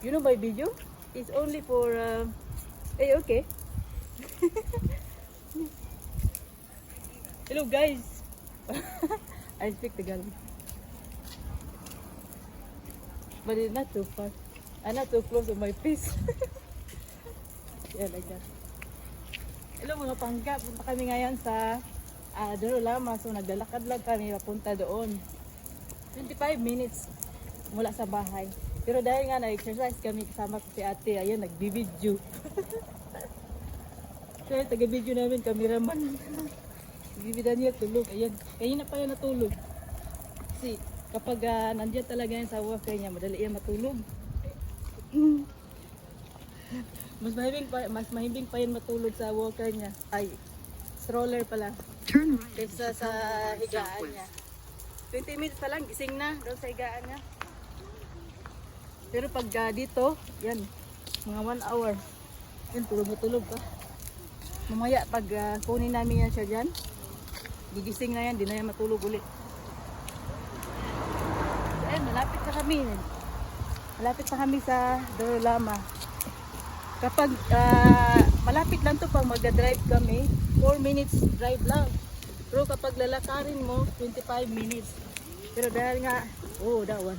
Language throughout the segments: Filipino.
You know my video? It's only for, uh, eh, okay. Hello guys. I speak Tagalog. But it's not too far. I'm not too close to my face. yeah, like that. Hello mga pangga. Punta kami ngayon sa uh, Dorolama. So naglalakad lang kami papunta doon. 25 minutes mula sa bahay. Pero dahil nga na-exercise kami kasama ko si ate, ayun, nagbibidyo. Kaya taga-video namin, cameraman. Bibida niya tulog. Ayan, kanina pa yan natulog. Kasi kapag ah, nandiyan talaga yan sa work niya, madali yan matulog. mas mahimbing pa, mas mahimbing pa yan matulog sa walker niya. Ay, stroller pala. Turn right. Kaysa sa higaan niya. 20 minutes pa lang, gising na doon sa higaan niya. Pero pag ah, dito, yan, mga 1 hour. Yan, tulog na tulog pa. Mamaya, pag ah, kunin namin yan siya dyan, gigising na yan, di na yan matulog ulit. So, ayun, malapit na kami. Malapit na kami sa Dorolama. Kapag ah, malapit lang to pag magda-drive kami, 4 minutes drive lang. Pero kapag lalakarin mo, 25 minutes. Pero dahil nga, oh, that one.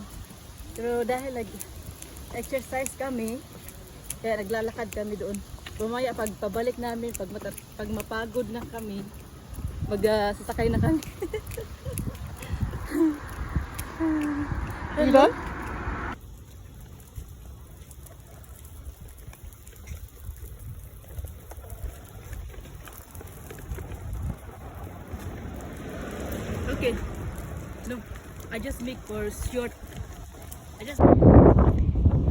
Pero dahil nag exercise kami, kaya naglalakad kami doon. Pumaya pag pabalik namin, pag, mata, pag mapagod na kami, mag-sasakay na kami. Diba? Okay. No, I just make for short. I just.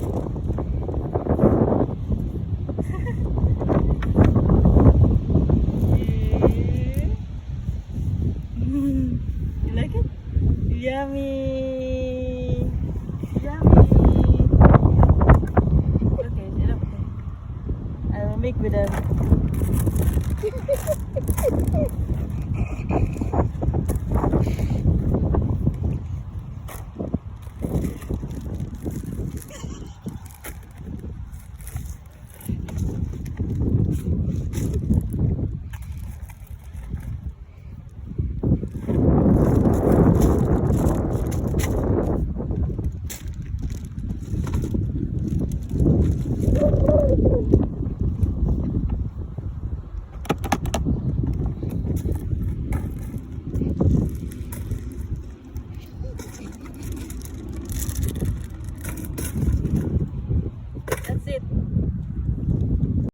Eh. you like it? Yummy. Yummy. Okay. I will make with a.